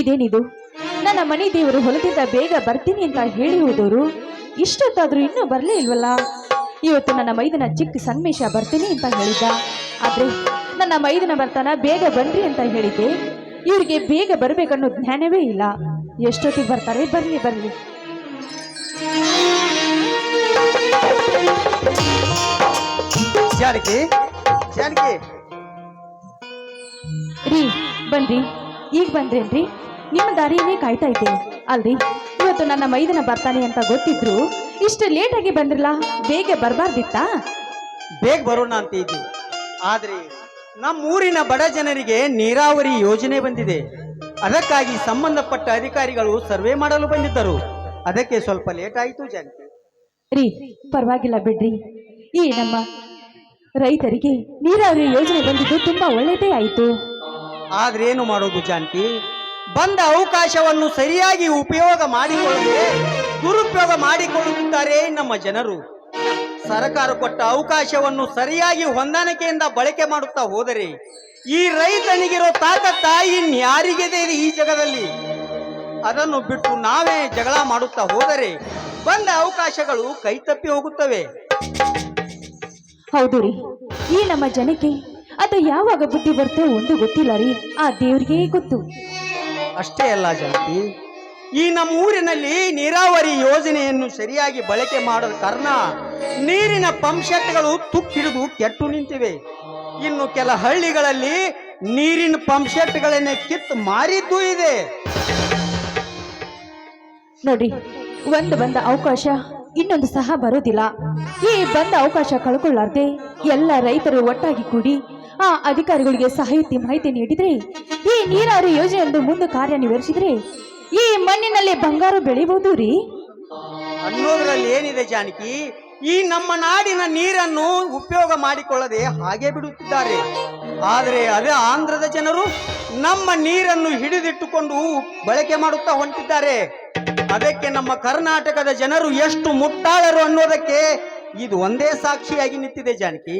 ಇದೇನಿದು? ನನ್ನ ಮನೆ ದೇವರು ಹೊಲದಿಂದ ಬೇಗ ಬರ್ತೀನಿ ಅಂತ ಹೇಳಿ ಹೋದವರು ಇಷ್ಟೊತ್ತಾದ್ರೂ ಇನ್ನೂ ಬರಲೇ ಇಲ್ವಲ್ಲ? ಇವತ್ತು ನನ್ನ ಮೈದನ ಚಿಕ್ಕ ಸನ್ಮೇಶ ಬರ್ತೀನಿ ಅಂತ ಹೇಳಿದ್ದ. ಆದ್ರೆ ನನ್ನ ಮೈದನ ಬರ್ತಾನ ಬೇಗ ಬನ್ರಿ ಅಂತ ಹೇಳಿದ್ದೆ. ಇವರಿಗೆ ಬೇಗ ಬರಬೇಕನ್ನೋ ಜ್ಞಾನವೇ ಇಲ್ಲ. ಎಷ್ಟೊತ್ತಿಗೆ ಬರ್ತಾರೆ? ಬನ್ನಿ ಬನ್ನಿ ಜಾನಕಿ ಜಾನಕಿ. ರೀ ಬನ್ರಿ. ಈಗ ಬಂದ್ರೇನ್ರಿ? ನಿಮ್ಮ ದಾರಿಯನ್ನೇ ಕಾಯ್ತಾ ಇದ್ದೀನಿ. ಅಲ್ರಿ ಇವತ್ತು ನನ್ನ ಮೈದನ ಬರ್ತಾನೆ ಅಂತ ಗೊತ್ತಿದ್ರು ಇಷ್ಟು ಲೇಟಾಗಿ ಬಂದ್ರಲ್ಲ ಬೇಗ ಬರಬಾರ್ದಿತ್ತಾ? ಬೇಗ ಬರೋಣ ಅಂತ ಇದ್ವಿ ಆದ್ರೆ ನಮ್ಮ ಊರಿನ ಬಡ ಜನರಿಗೆ ನೀರಾವರಿ ಯೋಜನೆ ಬಂದಿದೆ. ಅದಕ್ಕಾಗಿ ಸಂಬಂಧಪಟ್ಟ ಅಧಿಕಾರಿಗಳು ಸರ್ವೆ ಮಾಡಲು ಬಂದಿದ್ದರು. ಅದಕ್ಕೆ ಸ್ವಲ್ಪ ಲೇಟ್ ಆಯಿತು ಜಾನಕಿ ರೀ ಪರವಾಗಿಲ್ಲ ಬಿಡ್ರಿ. ಈ ನಮ್ಮ ರೈತರಿಗೆ ನೀರಾವರಿ ಯೋಜನೆ ಬಂದಿದ್ದು ತುಂಬಾ ಒಳ್ಳೆಯದೇ ಆಯಿತು. ಆದ್ರೆ ಏನು ಮಾಡೋದು ಜಾನಕಿ? ಬಂದ ಅವಕಾಶವನ್ನು ಸರಿಯಾಗಿ ಉಪಯೋಗ ಮಾಡಿಕೊಳ್ಳದೆ ದುರುಪಯೋಗ ಮಾಡಿಕೊಳ್ಳುತ್ತಿದ್ದಾರೆ ನಮ್ಮ ಜನರು. ಸರ್ಕಾರ ಕೊಟ್ಟ ಅವಕಾಶವನ್ನು ಸರಿಯಾಗಿ ಹೊಂದಾಣಿಕೆಯಿಂದ ಬಳಕೆ ಮಾಡುತ್ತಾ ಹೋದರೆ ಈ ರೈತನಿಗಿರೋ ತಾಯಿ ಇನ್ಯಾರಿಗಿದೆ ಈ ಜಗದಲ್ಲಿ? ಅದನ್ನು ಬಿಟ್ಟು ನಾವೇ ಜಗಳ ಮಾಡುತ್ತಾ ಹೋದರೆ ಬಂದ ಅವಕಾಶಗಳು ಕೈತಪ್ಪಿ ಹೋಗುತ್ತವೆ. ಹೌದು ರೀ. ಈ ನಮ್ಮ ಜನಕ್ಕೆ ಅದು ಯಾವಾಗ ಬುದ್ಧಿ ಬರ್ತೋ ಒಂದು ಗೊತ್ತಿಲ್ಲ ರೀ. ಆ ದೇವರಿಗೆ ಗೊತ್ತು. ಅಷ್ಟೇ ಅಲ್ಲ ಜಾತಿ ಈ ನಮ್ಮ ಊರಿನಲ್ಲಿ ನೀರಾವರಿ ಯೋಜನೆಯನ್ನು ಸರಿಯಾಗಿ ಬಳಕೆ ಮಾಡದ ಕಾರಣ ನೀರಿನ ಪಂಪ್ಸೆಟ್ಗಳು ತುಕ್ಕಿಡಿದು ಕೆಟ್ಟು ನಿಂತಿವೆ. ಇನ್ನು ಕೆಲ ಹಳ್ಳಿಗಳಲ್ಲಿ ನೀರಿನ ಪಂಪ್ಸೆಟ್ಗಳನ್ನೇ ಕಿತ್ತು ಮಾರಿದ್ದೂ ಇದೆ. ನೋಡಿ, ಒಂದು ಬಂದ ಅವಕಾಶ, ಇನ್ನೊಂದು ಸಹ ಬರೋದಿಲ್ಲ ಈ ಬಂದ ಅವಕಾಶ ಕಳ್ಕೊಳ್ಳಾರ್ದೆ ಎಲ್ಲ ರೈತರು ಒಟ್ಟಾಗಿ ಕೂಡಿ ಆ ಅಧಿಕಾರಿಗಳಿಗೆ ಸಾಹಿತಿ ಮಾಹಿತಿ ನೀಡಿದ್ರೆ ಈ ನೀರಾವರಿ ಯೋಜನೆಯೊಂದು ಮುಂದೆ ಕಾರ್ಯನಿರ್ವಹಿಸಿದ್ರೆ ಈ ಮಣ್ಣಿನಲ್ಲಿ ಬಂಗಾರ ಬೆಳಿಬಹುದು ರೀ? ಅನ್ನೋದ್ರಲ್ಲಿ ಏನಿದೆ ಜಾನಕಿ ಈ ನಮ್ಮ ನಾಡಿನ ನೀರನ್ನು ಉಪಯೋಗ ಮಾಡಿಕೊಳ್ಳದೆ ಹಾಗೆ ಬಿಡುತ್ತಿದ್ದಾರೆ. ಆದರೆ ಅದೇ ಆಂಧ್ರದ ಜನರು ನಮ್ಮ ನೀರನ್ನು ಹಿಡಿದಿಟ್ಟುಕೊಂಡು ಬಳಕೆ ಮಾಡುತ್ತಾ ಹೊಂಟಿದ್ದಾರೆ. ಅದಕ್ಕೆ ನಮ್ಮ ಕರ್ನಾಟಕದ ಜನರು ಎಷ್ಟು ಮುಟ್ಟಾಳರು ಅನ್ನೋದಕ್ಕೆ ಇದು ಒಂದೇ ಸಾಕ್ಷಿಯಾಗಿ ನಿಂತಿದೆ ಜಾನಕಿ.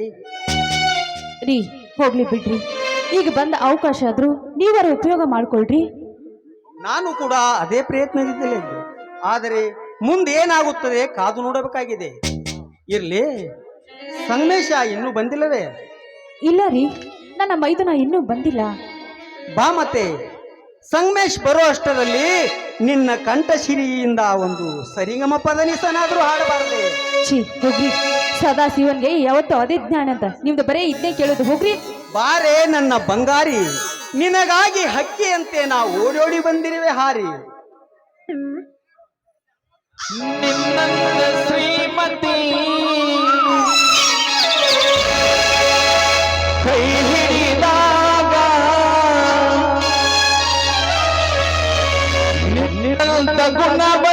ರೀ ಹೋಗ್ಲಿ ಬಿಡ್ರಿ. ಈಗ ಬಂದ ಅವಕಾಶ ಆದ್ರೂ ನೀವರ ಉಪಯೋಗ ಮಾಡ್ಕೊಳ್ರಿ. ನಾನು ಕೂಡ ಅದೇ ಪ್ರಯತ್ನದಿಂದಲೇ ಇದ್ದೆ ಆದರೆ ಮುಂದೆ ಏನಾಗುತ್ತದೆ ಕಾದು ನೋಡಬೇಕಾಗಿದೆ. ಇರ್ಲಿ ಸಂಗಮೇಶ ಇನ್ನೂ ಬಂದಿಲ್ಲವೇ? ಇಲ್ಲ ರೀ ನನ್ನ ಮೈದನ ಇನ್ನೂ ಬಂದಿಲ್ಲ. ಬಾ ಮತ್ತೆ. ಸಂಗಮೇಶ್ ಬರೋ ಅಷ್ಟರಲ್ಲಿ ನಿನ್ನ ಕಂಠಶಿರಿಯಿಂದ ಒಂದು ಸರಿಗಮ ಪದನಿಸನಾದ್ರೂ ಹಾಡಬಾರದೆ. ಛೀ ಹೋಗ್ರಿ. ಸದಾ ಶಿವನ್ಗೆ ಯಾವತ್ತು ಅದೇ ಜ್ಞಾನ ಅಂತ. ನಿಮ್ದು ಬರೇ ಇದ್ದೇ ಕೇಳೋದು ಹೋಗ್ರಿ. ಬಾರೆ ನನ್ನ ಬಂಗಾರಿ ನಿನಗಾಗಿ ಹಕ್ಕಿಯಂತೆ ನಾ ಓಡೋಡಿ ಬಂದಿರುವೆ ಹಾರಿ. ನಿನ್ನಂದ ಶ್ರೀಮತಿ. ಕೈ Gunna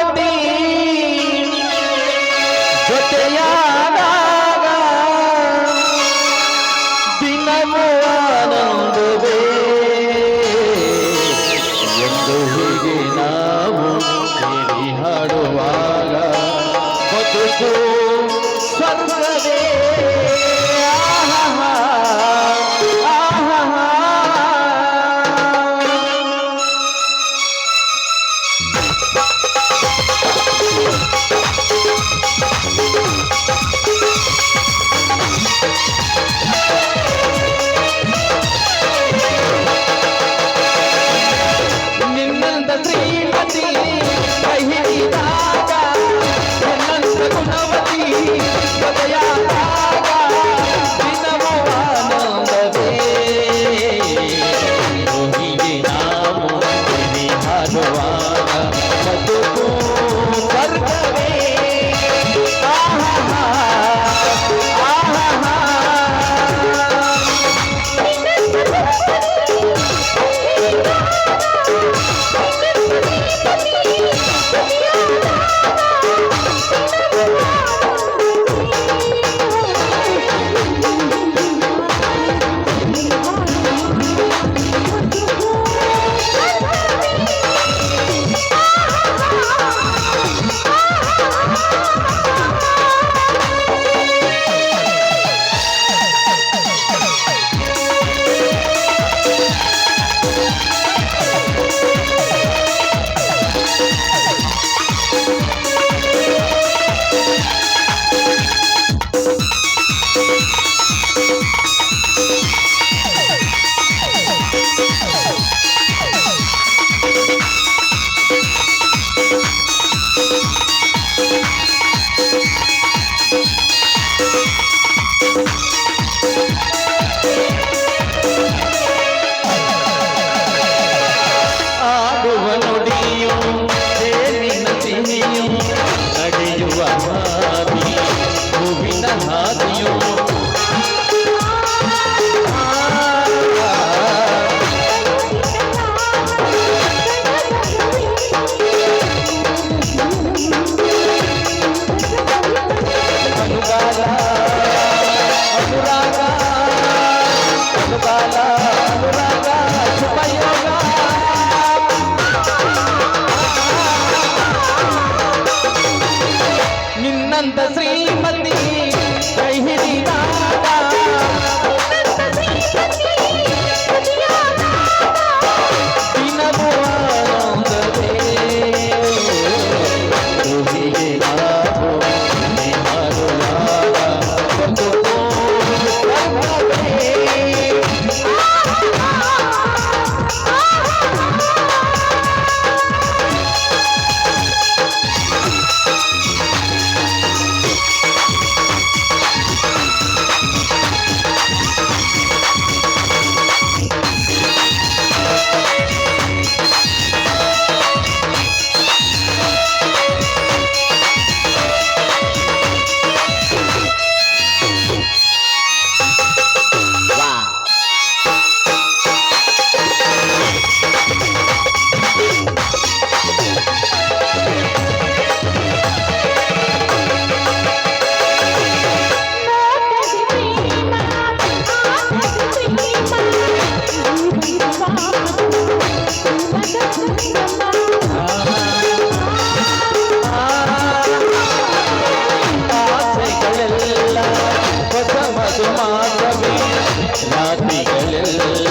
ರಾತ್ರಿಗಳೆಲ್ಲ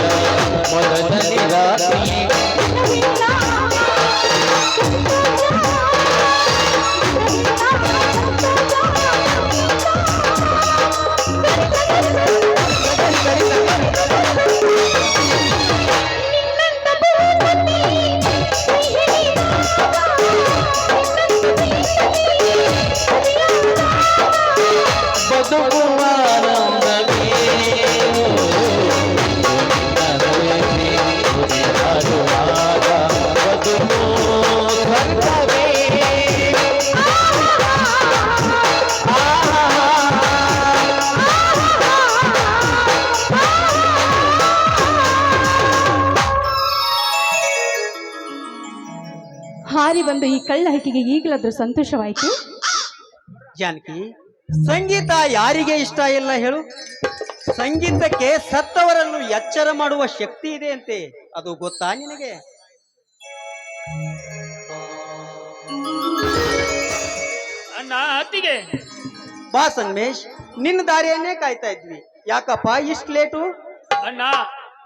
ಮೊದಲನೇ ರಾತ್ರಿ ಬದುಕುವ ಆನಂದವೇ ಹಾರಿ ಬಂದು ಈ ಕಳ್ಳ ಹಕ್ಕಿಗೆ ಈಗಲಾದ್ರೂ ಸಂತೋಷವಾಯಿತು? ಜಾನಕಿ ಸಂಗೀತ ಯಾರಿಗೆ ಇಷ್ಟ ಇಲ್ಲ ಹೇಳು. ಸಂಗೀತಕ್ಕೆ ಸತ್ತವರನ್ನು ಎಚ್ಚರ ಮಾಡುವ ಶಕ್ತಿ ಇದೆ ಅಂತೆ. ಅದು ಗೊತ್ತಾ ನಿನಗೆ? ಅಣ್ಣ ಅತ್ತಿಗೆ ಬಾ ಸಂಗಮೇಶ್ ನಿನ್ನ ದಾರಿಯನ್ನೇ ಕಾಯ್ತಾ ಇದ್ವಿ. ಯಾಕಪ್ಪ ಇಷ್ಟು ಲೇಟು ಅಣ್ಣ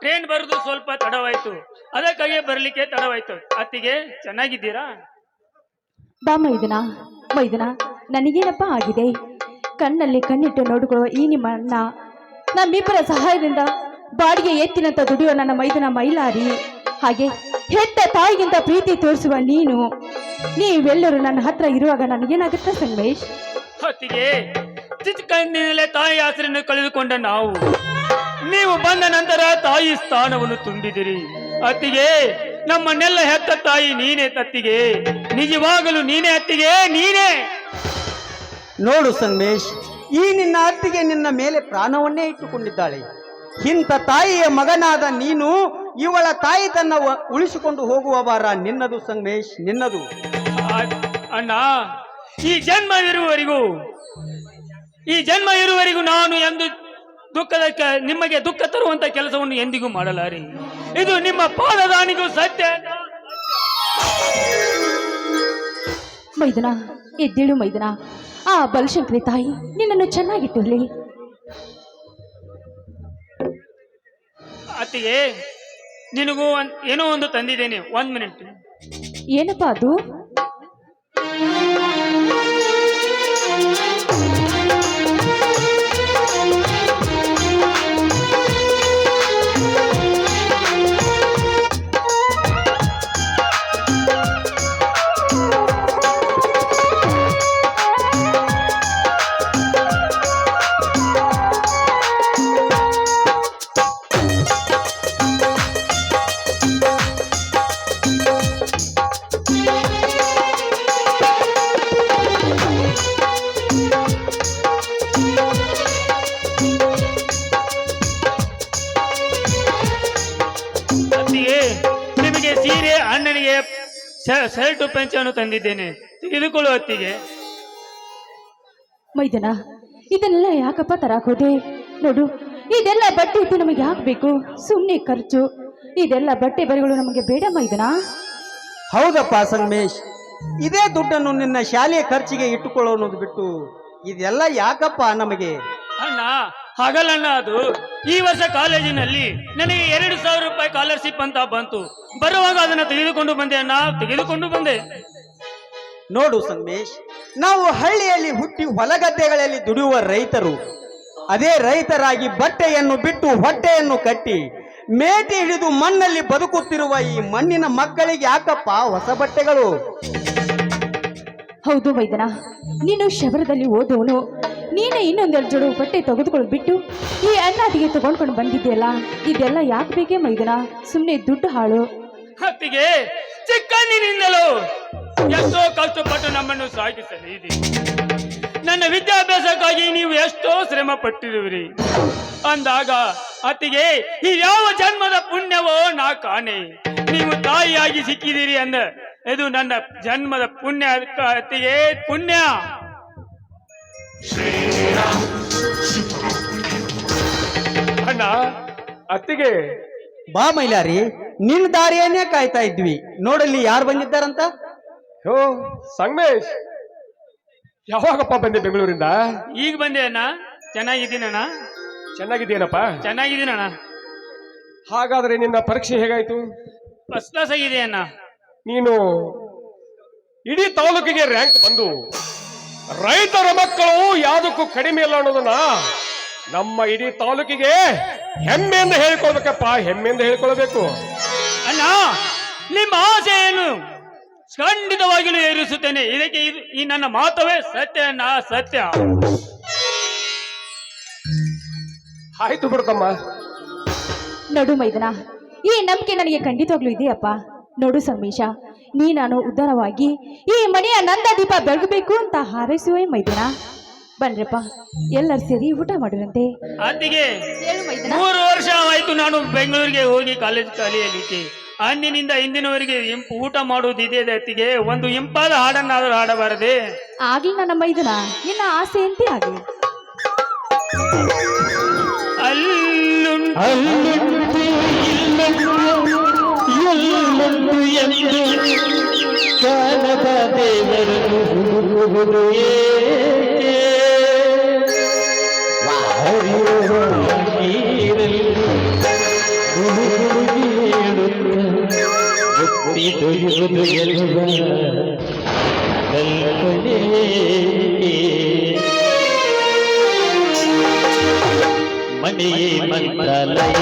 ಟ್ರೈನ್ ಬರೋದು ಸ್ವಲ್ಪ ತಡವಾಯ್ತು. ಅದಕ್ಕಾಗಿ ಬರ್ಲಿಕ್ಕೆ ತಡವಾಯ್ತು. ಅತ್ತಿಗೆ ಚೆನ್ನಾಗಿದ್ದೀರಾ? ಬಾ ಮೈದನ ಮೈದನ ನನಗೇನಪ್ಪ ಆಗಿದೆ? ಕಣ್ಣಲ್ಲಿ ಕಣ್ಣಿಟ್ಟು ನೋಡಿಕೊಳ್ಳುವ ಈ ನಿಮ್ಮ ಅಣ್ಣ ನಮ್ಮಿಬ್ಬರ ಸಹಾಯದಿಂದ ಬಾಡಿಗೆ ಎತ್ತಿನಂತ ದುಡಿಯುವ ನನ್ನ ಮೈದನ ಮೈಲಾರಿ. ಹಾಗೆ ಹೆತ್ತ ತಾಯಿಗಿಂತ ಪ್ರೀತಿ ತೋರಿಸುವ ನೀನು. ನೀವೆಲ್ಲರೂ ನನ್ನ ಹತ್ರ ಇರುವಾಗ ನನಗೇನಾಗುತ್ತೆ ಸಂಗಮೇಶ್ ಅತ್ತಿಗೆ ಚಿಕ್ಕಂದಿನಲ್ಲೇ ತಾಯಿ ಆಸರೆಯನ್ನು ಕಳೆದುಕೊಂಡ ನಾವು. ನೀವು ಬಂದ ನಂತರ ತಾಯಿ ಸ್ಥಾನವನ್ನು ತುಂಬಿದಿರಿ. ಅತ್ತಿಗೆ ನಮ್ಮನ್ನೆಲ್ಲ ಹೆತ್ತ ತಾಯಿ ನೀನೇ ತತ್ತಿಗೆ. ನಿಜವಾಗಲು ನೀನೇ ಅತ್ತಿಗೆ ನೀನೇ. ನೋಡು ಸಂದೇಶ್ ಈ ನಿನ್ನ ಅತ್ತಿಗೆ ನಿನ್ನ ಮೇಲೆ ಪ್ರಾಣವನ್ನೇ ಇಟ್ಟುಕೊಂಡಿದ್ದಾಳೆ. ಇಂಥ ತಾಯಿಯ ಮಗನಾದ ನೀನು ಇವಳ ತಾಯಿ ತನ್ನ ಉಳಿಸಿಕೊಂಡು ಹೋಗುವ ವಾರ ನಿನ್ನದು ಸಂಗಮೇಶ್ ನಿನ್ನದು. ಅಣ್ಣ ಈ ಜನ್ಮ ಇರುವವರಿಗೂ ಈ ಜನ್ಮ ಇರುವವರಿಗೂ ನಾನು ಎಂದು ದುಃಖದ ನಿಮಗೆ ದುಃಖ ತರುವಂತ ಕೆಲಸವನ್ನು ಎಂದಿಗೂ ಮಾಡಲಾರೆ. ಇದು ನಿಮ್ಮ ಪಾದದಾನಿಗೂ ಸತ್ಯ. ಮೈದನ ಎದ್ದೇಳು ಮೈದನ. ಆ ಬಲಶಂಕರಿ ತಾಯಿ ನಿನ್ನನ್ನು ಚೆನ್ನಾಗಿಟ್ಟಿರ್ಲಿ. ಅತ್ತಿಗೆ ನಿನಗೂ ಒಂದ್- ಏನೋ ಒಂದು ತಂದಿದ್ದೇನೆ. ಒಂದ್ ಮಿನಿಟ್. ಏನಪ್ಪ ಅದು? ಪಂಚವನ್ನು ತಂದಿದ್ದೇನೆ. ತಿಳಿದುಕೊಳ್ಳುವ ಹೊತ್ತಿಗೆ. ಮೈದನ ಇದನ್ನೆಲ್ಲ ಯಾಕಪ್ಪ ತರಾಕೋದೆ? ನೋಡು ಇದೆಲ್ಲ ಬಟ್ಟೆ ಇದ್ದು ನಮಗೆ ಯಾಕೆ ಬೇಕು? ಸುಮ್ಮನೆ ಖರ್ಚು. ಇದೆಲ್ಲ ಬಟ್ಟೆ ಬರಿಗಳು ನಮಗೆ ಬೇಡ ಮೈದನ. ಹೌದಪ್ಪ ಸಂಗಮೇಶ್ ಇದೇ ದುಡ್ಡನ್ನು ನಿನ್ನ ಶಾಲೆಯ ಖರ್ಚಿಗೆ ಇಟ್ಟುಕೊಳ್ಳೋ ಅನ್ನೋದು ಬಿಟ್ಟು ಇದೆಲ್ಲ ಯಾಕಪ್ಪ ನಮಗೆ? ಅಣ್ಣ ಹಾಗಲ್ಲಣ್ಣ ಅದು ಈ ವರ್ಷ ಕಾಲೇಜಿನಲ್ಲಿ ನನಗೆ ಎರಡು ಸಾವಿರ ರೂಪಾಯಿ ಸ್ಕಾಲರ್ಶಿಪ್ ಅಂತ ಬಂತು. ಬರುವಾಗ ಅದನ್ನ ತೆಗೆದುಕೊಂಡು ಬಂದೆ ಅಣ್ಣ ತೆಗೆದುಕೊಂಡು ಬಂದೆ. ನೋಡು ಸಂಗಮೇಶ್ ನಾವು ಹಳ್ಳಿಯಲ್ಲಿ ಹುಟ್ಟಿ ಹೊಲಗದ್ದೆಗಳಲ್ಲಿ ದುಡಿಯುವ ರೈತರು ಅದೇ ರೈತರಾಗಿ ಬಟ್ಟೆಯನ್ನು ಬಿಟ್ಟು ಹೊಟ್ಟೆಯನ್ನು ಕಟ್ಟಿ ಮೇಟಿ ಹಿಡಿದು ಮಣ್ಣಲ್ಲಿ ಬದುಕುತ್ತಿರುವ ಈ ಮಣ್ಣಿನ ಮಕ್ಕಳಿಗೆ ಯಾಕಪ್ಪ ಹೊಸ ಬಟ್ಟೆಗಳು? ಹೌದು ಮೈದನ ನೀನು ಶಬರದಲ್ಲಿ ಓದೋನು. ನೀನೇ ಇನ್ನೊಂದೆರಡು ಜೋಡು ಬಟ್ಟೆ ತೆಗೆದುಕೊಂಡು ಬಿಟ್ಟು ಈ ಅಣ್ಣಾತಿಗೆ ತಗೊಂಡ್ಕೊಂಡು ಬಂದಿದ್ಯಲ್ಲ ಇದೆಲ್ಲ ಯಾಕೆ ಬೇಕೇ ಮೈದನ? ಸುಮ್ಮನೆ ದುಡ್ಡು ಹಾಳು. ಅತ್ತಿಗೆ ಚಿಕ್ಕಂದಿನಿಂದಲೂ ಎಷ್ಟೋ ಕಷ್ಟಪಟ್ಟು ನಮ್ಮನ್ನು ಸಾಗಿಸಲಿದೆ ನನ್ನ ವಿದ್ಯಾಭ್ಯಾಸಕ್ಕಾಗಿ ನೀವು ಎಷ್ಟೋ ಶ್ರಮ ಪಟ್ಟಿರುವಿರಿ ಅಂದಾಗ ಅತ್ತಿಗೆ ಈ ಯಾವ ಜನ್ಮದ ಪುಣ್ಯವೋ ನಾ ಕಾಣೆ. ನೀವು ತಾಯಿಯಾಗಿ ಸಿಕ್ಕಿದಿರಿ ಅಂದ ಇದು ನನ್ನ ಜನ್ಮದ ಪುಣ್ಯ ಅತ್ತಿಗೆ ಪುಣ್ಯ. ಅಣ್ಣ ಅತ್ತಿಗೆ. ಬಾ ಮೈಲಾರಿ ನಿನ್ನ ದಾರಿಯನ್ನೇ ಕಾಯ್ತಾ ಇದ್ವಿ. ನೋಡಲ್ಲಿ ಯಾರು ಬಂದಿದ್ದಾರಂತ? ಹೋ ಸಂಗಮೇಶ್. ಯಾವಾಗಪ್ಪ ಬಂದೆ ಬೆಂಗಳೂರಿಂದ? ಈಗ ಬಂದೆ ಅಣ್ಣ. ಚೆನ್ನಾಗಿದ್ದೀನಣ್ಣ ಚೆನ್ನಾಗಿದ್ದೀನಪ್ಪ ಚೆನ್ನಾಗಿದ್ದೀನಣ್ಣ ಹಾಗಾದ್ರೆ ನಿನ್ನ ಪರೀಕ್ಷೆ ಹೇಗಾಯ್ತು? ಫಸ್ಟ್ ಕ್ಲಾಸ್ ಆಗಿದೆ ಅಣ್ಣ. ನೀನು ಇಡೀ ತಾಲೂಕಿಗೆ ರ್ಯಾಂಕ್ ಬಂದು ರೈತರ ಮಕ್ಕಳು ಯಾವುದಕ್ಕೂ ಕಡಿಮೆ ಇಲ್ಲ ಅನ್ನೋದನ್ನ ನಮ್ಮ ಇಡೀ ತಾಲೂಕಿಗೆ ಹೆಮ್ಮೆಯಿಂದ ಹೇಳ್ಕೊಳ್ಬೇಕಪ್ಪ ಹೆಮ್ಮೆಯಿಂದ ಹೇಳ್ಕೊಳ್ಬೇಕು. ಅಣ್ಣ ನಿಮ್ಮ ಆಸೆ ಏನು ಖಂಡಿತವಾಗಿಯೂ ಏರಿಸುತ್ತೇನೆ ಇದಕ್ಕೆ ಇದು- ಈ ನನ್ನ ಮಾತವೇ ಸತ್ಯ ಅಣ್ಣ ಸತ್ಯ. ಆಯ್ತು ಬಿಡ್ತಮ್ಮ. ನಡು ಮೈದನ ಈ ನಂಬಿಕೆ ನನಗೆ ಖಂಡಿತವಾಗ್ಲೂ ಇದೆಯಪ್ಪ. ನೋಡು ಸಂಗಮೇಶ ನೀ ನಾನು ಉದ್ದಾರವಾಗಿ ಈ ಮನೆಯ ನಂದ ದೀಪ ಬೆಳಗಬೇಕು ಅಂತ ಹಾರೈಸುವೆ ಮೈದನ. ಬನ್ರಪ್ಪ ಎಲ್ಲರೂ ಸೇರಿ ಊಟ ಮಾಡುವಂತೆ. ಅತ್ತಿಗೆ ಹೇಳು ಮೈದನ. ಮೂರು ವರ್ಷ ಆಯ್ತು ನಾನು ಬೆಂಗಳೂರಿಗೆ ಹೋಗಿ ಕಾಲೇಜ್ ಕಲಿಯಲಿಕ್ಕೆ. ಅಂದಿನಿಂದ ಇಂದಿನವರೆಗೆ ಇಂಪು ಊಟ ಮಾಡುವುದಿದೆ ಅತ್ತಿಗೆ. ಒಂದು ಇಂಪಾದ ಹಾಡನ್ನಾದರೂ ಹಾಡಬಾರದೆ. ಆಗ್ಲಿ ನನ್ನ ಮೈದನ ನಿನ್ನ ಆಸೆ ಆಗಲಿ. ಅಲ್ಲುಂಟು ಅಲ್ಲುಂಟು ಇಲ್ಲುಂಟು ಎಲ್ಲುಂಟು ಎಂದು ಕಾಣದ ದೇವರನ್ನು ಹುಡುಕುವುದು ಏಕೆ? ಹರಿಯುವ ನೀರಲ್ಲಿ ಹುಡುಗುಡುಗಿ ಹೇಳುತ್ತ ಮುತ್ತಿದೊಯ್ಯುವುದು ಎನ್ನುವ ಕಲ್ಪನೆ ಮನೆಯೇ ಮಂತ್ರಾಲಯ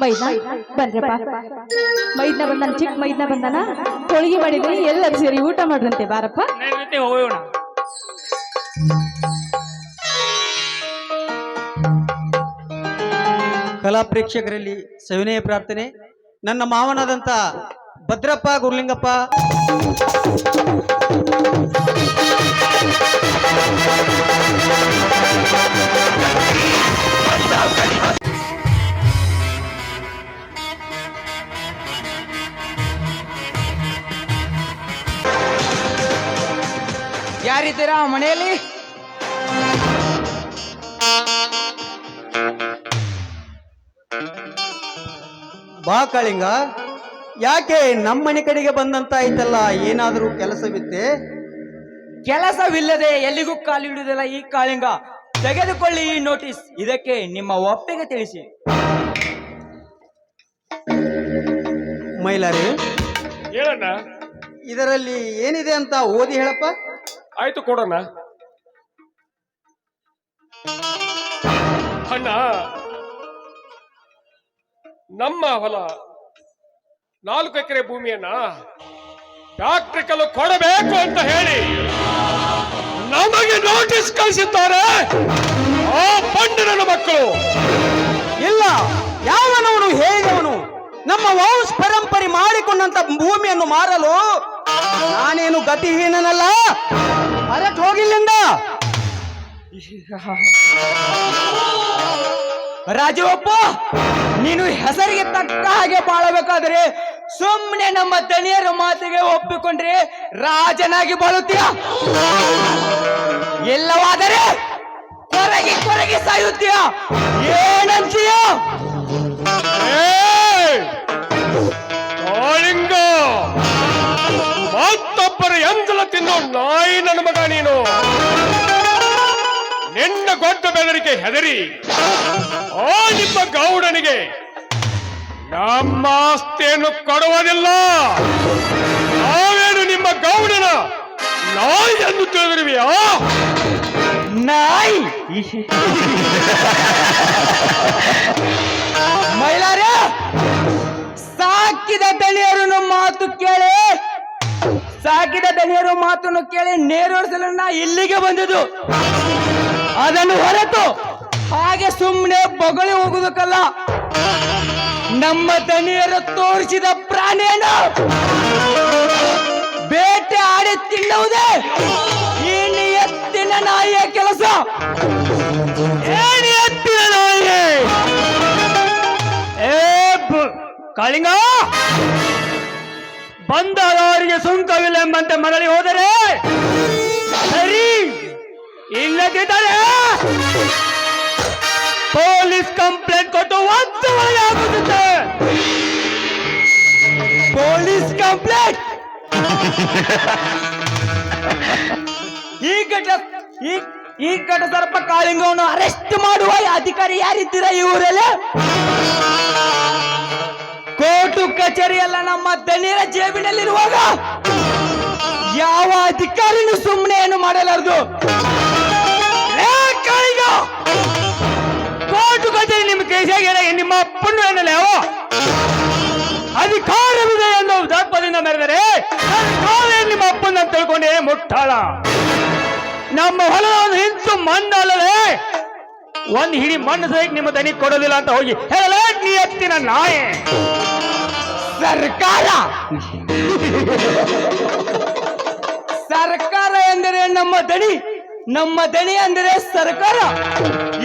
ಮೈದ್ನ? ಬನ್ರಪ್ಪ ಮೈದ್ನ ಬಂದನ, ಚಿಕ್ಕ ಮೈದ್ನ ಬಂದನ? ಹೋಳಿಗೆ ಮಾಡಿದ್ರಿ, ಎಲ್ಲರೂ ಸೇರಿ ಊಟ ಮಾಡ್ರಂತೆ, ಬಾರಪ್ಪ. ಕಲಾ ಪ್ರೇಕ್ಷಕರಲ್ಲಿ ಸವಿನಯ ಪ್ರಾರ್ಥನೆ. ನನ್ನ ಮಾವನಾದಂತ ಭದ್ರಪ್ಪ ಗುರುಲಿಂಗಪ್ಪ. ಯಾರಿದ್ದೀರಾ ಮನೆಯಲ್ಲಿ? ಬಾ ಕಾಳಿಂಗ. ಯಾಕೆ ನಮ್ಮ ಮನೆ ಕಡೆಗೆ ಬಂದಂತ ಆಯ್ತಲ್ಲ ಏನಾದರೂ ಕೆಲಸವಿತ್ತೆ? ಕೆಲಸವಿಲ್ಲದೆ ಎಲ್ಲಿಗೂ ಕಾಲಿಡುವುದಿಲ್ಲ ಈ ಕಾಳಿಂಗ. ತೆಗೆದುಕೊಳ್ಳಿ ಈ ನೋಟಿಸ್. ಇದಕ್ಕೆ ನಿಮ್ಮ ಒಪ್ಪಿಗೆ ತಿಳಿಸಿ. ಮೈಲಾರಿ ಹೇಳಣ್ಣ. ಇದರಲ್ಲಿ ಏನಿದೆ ಅಂತ ಓದಿ ಹೇಳಪ್ಪ. ಆಯ್ತು ಕೊಡೋಣ. ಅಣ್ಣ, ನಮ್ಮ ಹೊಲ ನಾಲ್ಕು ಎಕರೆ ಭೂಮಿಯನ್ನ ಫ್ಯಾಕ್ಟ್ರಿಕಲು ಕೊಡಬೇಕು ಅಂತ ಹೇಳಿ ನಮಗೆ ನೋಟಿಸ್ ಕಳಿಸಿದ್ದಾರೆ. ಆ ಪಂಡಿತನ ಮಕ್ಕಳು. ಇಲ್ಲ, ಯಾವನವನು ಹೇಗವನು? ನಮ್ಮ ವಂಶ ಪರಂಪರೆ ಮಾಡಿಕೊಂಡಂತ ಭೂಮಿಯನ್ನು ಮಾರಲು ನಾನೇನು ಗತಿಹೀನನಲ್ಲ? ಹೊರಟ್ ಹೋಗಿಲ್ಲಿಂದ? ರಾಜವಪ್ಪ ನೀನು ಹೆಸರಿಗೆ ತಕ್ಕ ಹಾಗೆ ಬಾಳಬೇಕಾದ್ರೆ ಸುಮ್ಮನೆ ನಮ್ಮ ದಣಿಯರ ಮಾತಿಗೆ ಒಪ್ಪಿಕೊಂಡ್ರೆ ರಾಜನಾಗಿ ಬಾಳುತ್ತೀಯ? ಎಲ್ಲವಾದರೆ ಕೊರಗಿ ಕೊರಗಿ ಸಾಯುತ್ತೀಯ? ಏನಂತೀಯ? ಏಯ್! ಕಾಳಿಂಗ ಎಂದಲ ತಿನ್ನೋ ನಾಯಿ ನನ್ನ ಮಗ ನೀನು. ನಿನ್ನ ಗೊಡ್ಡ ಬೆದರಿಕೆ ಹೆದರಿ. ಆ ನಿಮ್ಮ ಗೌಡನಿಗೆ ನಮ್ಮ ಆಸ್ತಿಯನ್ನು ಕೊಡುವುದಿಲ್ಲ. ನಾವೇನು ನಿಮ್ಮ ಗೌಡನ ನಾಯಿ ಎಂದು ತಿಳಿದಿರುವೆಯಾ? ನಾಯಿ? ಮಹಿಳಾರ, ಸಾಕಿದ ದಣಿಯರನ್ನು ಮಾತು ಕೇಳಿ ಸಾಕಿದ ದಣಿಯರು ಮಾತನ್ನು ಕೇಳಿ ನೇರೊಡಿಸಲು ನಾ ಇಲ್ಲಿಗೆ ಬಂದಿದ್ದು. ಅದನ್ನು ಹೊರತು ಹಾಗೆ ಸುಮ್ಮನೆ ಬೊಗಳಿ ಹೋಗುವುದಕ್ಕಲ್ಲ ನಮ್ಮ ದಣಿಯರು ತೋರಿಸಿದ ಪ್ರಾಣಿಯನ್ನು ಬೇಟೆ ಆಡಿ ತಿನ್ನುವುದೇ ಈ ನಿಯತ್ತಿನ ನಾಯಿಯ ಕೆಲಸ. ಏ ಕಾಳಿಂಗ! ಬಂದವರಿಗೆ ಸುಂಕವಿಲ್ಲ ಎಂಬಂತೆ ಮರಳಿ ಹೋದರೆ ಸರಿ ಇಲ್ಲದಿದ್ದರೆ ಪೊಲೀಸ್ ಕಂಪ್ಲೇಂಟ್ ಕೊಟ್ಟು ಒಂದು ಒಳಗೆ ಆಗುತ್ತದೆ ಪೊಲೀಸ್ ಕಂಪ್ಲೇಂಟ್. ಈ ಘಟ ಈ ಈ ಘಟ ಸರ್ಪ ಕಾಳಿಂಗವನ್ನು ಅರೆಸ್ಟ್ ಮಾಡುವ ಅಧಿಕಾರಿ ಯಾರಿದ್ದೀರಾ ಈ ಊರಲ್ಲಿ? ಕೋರ್ಟು ಕಚೇರಿ ಎಲ್ಲ ನಮ್ಮ ದಣಿಯರ ಜೇಬಿನಲ್ಲಿರುವಾಗ ಯಾವ ಅಧಿಕಾರಿನೂ ಸುಮ್ಮನೆ ಏನು ಮಾಡಲಾರದು. ಕೋರ್ಟು ಕಚೇರಿ ನಿಮ್ಮ ಕೇಸಿಯಾಗಿ ನಿಮ್ಮ ಪುಣ್ಯ ಏನಲ್ಲ ಯಾವ ಅಧಿಕಾರವಿದೆ ಎಂದು ದರ್ಪದಿಂದ ಮೆರೆದರೆ ನಿಮ್ಮ ಅಪ್ಪನ ತಿಳ್ಕೊಂಡೇ ಮುಟ್ಟಾಳ? ನಮ್ಮ ಹೊಲವನ್ನು ಹಿಂಸು ಮಣ್ಣಲ್ಲದೆ ಒಂದ್ ಹಿಡಿ ಮಣ್ಣು ಸಹಿತ ನಿಮ್ಮ ದನಿ ಕೊಡೋದಿಲ್ಲ ಅಂತ ಹೋಗಿ ಹೇಳಲೇ ನೀ ಎತ್ತಿನ ನಾಯಿ. ಸರ್ಕಾರ! ಸರ್ಕಾರ ಎಂದರೆ ನಮ್ಮ ದಣಿ ನಮ್ಮ ದಣಿ ಅಂದರೆ ಸರ್ಕಾರ.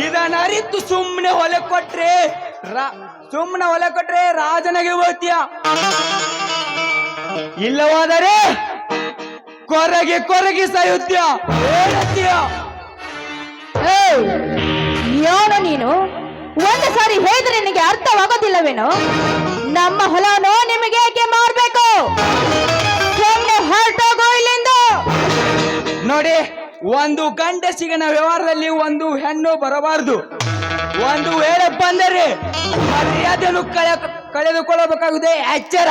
ಇದನ್ನ ಅರಿತು ಸುಮ್ಮನೆ ಹೊಲೆ ಕೊಟ್ರೆ ಸುಮ್ಮನೆ ಹೊಲೆ ಕೊಟ್ರೆ ರಾಜನಿಗೆ ಬರ್ತೀಯ ಇಲ್ಲವಾದರೆ ಕೊರಗೆ ಕೊರಗಿ ಸಾಯುತ್ತೀಯ? ನೀನು? ಒಂದು ಸಾರಿ ಹೇಳಿದ್ರೆ ನಿನಗೆ ಅರ್ಥವಾಗೋದಿಲ್ಲವೇನೋ? ನಮ್ಮ ಹೊಲನೋ ನಿಮಗೆ ಏಕೆ ಮಾರ್ಬೇಕು? ಸುಮ್ಮನೆ ಹೊರಟೋಗೋ ಇಲ್ಲಿಂದ ನೋಡಿ ಒಂದು ಗಂಡಸಿಗನ ವ್ಯವಹಾರದಲ್ಲಿ ಒಂದು ಹೆಣ್ಣು ಬರಬಾರದು. ಒಂದು ವೇಳೆ ಬಂದರೆ ಮರ್ಯಾದೆಯನ್ನು ಕಳೆ ಕಳೆದುಕೊಳ್ಳಬೇಕಾಗಿದೆ. ಎಚ್ಚರ.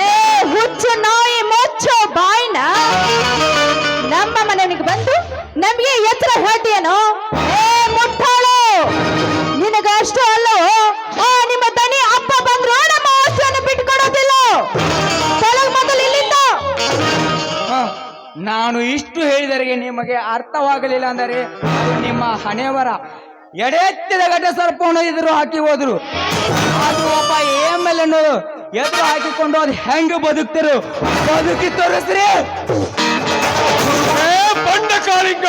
ಏ ಹುಚ್ಚು ನಾಯಿ ಮುಚ್ಚು ಬಾಯಿನ. ನಮ್ಮ ಮನೆಗೆ ಬಂದು ನಮಗೆ ಎತ್ತರ ಹೇಳ್ತೀಯನೋ? ಏ ಮುಟ್ಟಾಳು. ನಿನಗ ನಾನು ಇಷ್ಟು ಹೇಳಿದರೆ ನಿಮಗೆ ಅರ್ಥವಾಗಲಿಲ್ಲ ಅಂದರೆ ಅದು ನಿಮ್ಮ ಹಣೆವರ. ಎಡೆತ್ತಿದ ಗಡ್ಡ ಸರ್ಪವನ್ನು ಎದುರು ಹಾಕಿ ಹೋದ್ರು. ಅದು ಒಬ್ಬ ಎಲ್ ಎದುರು ಹಾಕಿಕೊಂಡು ಅದು ಹೆಂಗ ಬದುಕ್ತಿರು? ಬದುಕಿ ತೋರಿಸ್ರಿ ಬಂಡ ಕಾಳಿಂಗ.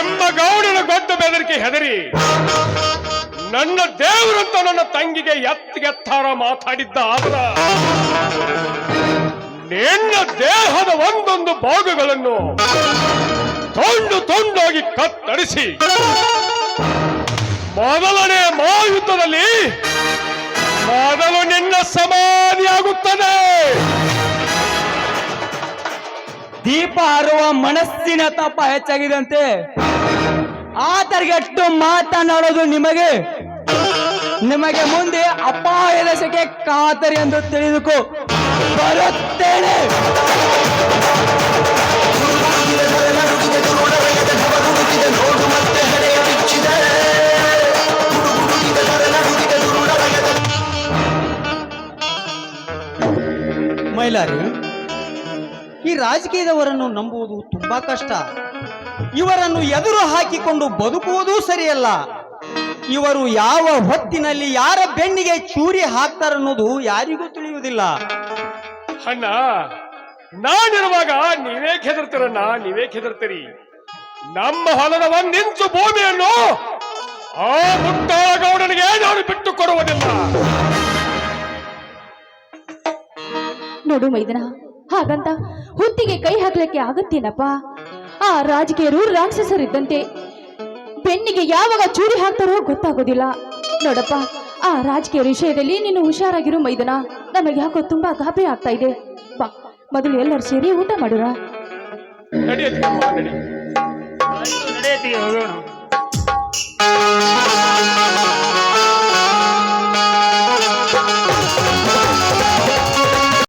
ಎಂಬ ಗೌಡನ ಗೊಡ್ಡ ಬೆದರಿಕೆ ಹೆದರಿ. ನನ್ನ ದೇವರಂತ ನನ್ನ ತಂಗಿಗೆ ಎತ್ತಿಗೆತ್ತಾರ ಮಾತಾಡಿದ್ದ ಆದ್ರ ನಿನ್ನ ದೇಹದ ಒಂದೊಂದು ಭಾಗಗಳನ್ನು ತೊಂಡು ತೊಂಡಾಗಿ ಕತ್ತರಿಸಿ. ಮೊದಲನೇ ಮಹಾಯುದ್ಧದಲ್ಲಿ ಮೊದಲು ನಿನ್ನ ಸಮಾಧಿಯಾಗುತ್ತದೆ ದೀಪ ಹರುವ ಮನಸ್ಸಿನ ತಾಪ ಹೆಚ್ಚಾಗಿದಂತೆ ಆತರಿಗೆಟ್ಟು ಮಾತನಾಡೋದು ನಿಮಗೆ. ನಿಮಗೆ ಮುಂದೆ ಅಪಾಯದ ಸೆಕೆ ಕಾತರಿ ಎಂದು ತಿಳಿದುಕೋ. ಬರುತ್ತೇನೆ. ಮೈಲಾರಿ, ಈ ರಾಜಕೀಯದವರನ್ನು ನಂಬುವುದು ತುಂಬಾ ಕಷ್ಟ. ಇವರನ್ನು ಎದುರು ಹಾಕಿಕೊಂಡು ಬದುಕುವುದೂ ಸರಿಯಲ್ಲ. ಇವರು ಯಾವ ಹೊತ್ತಿನಲ್ಲಿ ಯಾರ ಬೆನ್ನಿಗೆ ಚೂರಿ ಹಾಕ್ತಾರನ್ನೋದು ಯಾರಿಗೂ ತಿಳಿಯುವುದಿಲ್ಲ. ಅಣ್ಣ, ನಾನಿರುವಾಗ ನೀವೇ ಕೆದರ್ತೀರಣ್ಣ, ನೀವೇ ಕೆದರ್ತೀರಿ. ನಮ್ಮ ಹೊಲದ ಒಂದಿಂಚು ಭೂಮಿಯನ್ನು ಆ ಮುಟ್ಟಾಗೌಡನಿಗೆ ನಾನು ಬಿಟ್ಟು ಕೊಡುವುದಿಲ್ಲ ನೋಡು ಮೈದನ, ಹಾಗಂತ ಹುತ್ತಿಗೆ ಕೈ ಹಾಕ್ಲಿಕ್ಕೆ ಆಗತ್ತೇನಪ್ಪ. ಆ ರಾಜಕೀಯರು ರಾಕ್ಷಸರಿದ್ದಂತೆ ಬೆನ್ನಿಗೆ ಯಾವಾಗ ಚೂರಿ ಹಾಕ್ತಾರೋ ಗೊತ್ತಾಗೋದಿಲ್ಲ. ನೋಡಪ್ಪ, ಆ ರಾಜಕೀಯ ವಿಷಯದಲ್ಲಿ ನೀನು ಹುಷಾರಾಗಿರು ಮೈದನ. ನಮಗೆ ಯಾಕೋ ತುಂಬಾ ಗಾಬರಿ ಆಗ್ತಾ ಇದೆ. ಬಾ ಮೊದಲು ಎಲ್ಲರೂ ಸೇರಿ ಊಟ ಮಾಡೋಣ ನಡೆಯುತ್ತೆ ಹೋಗೋಣ.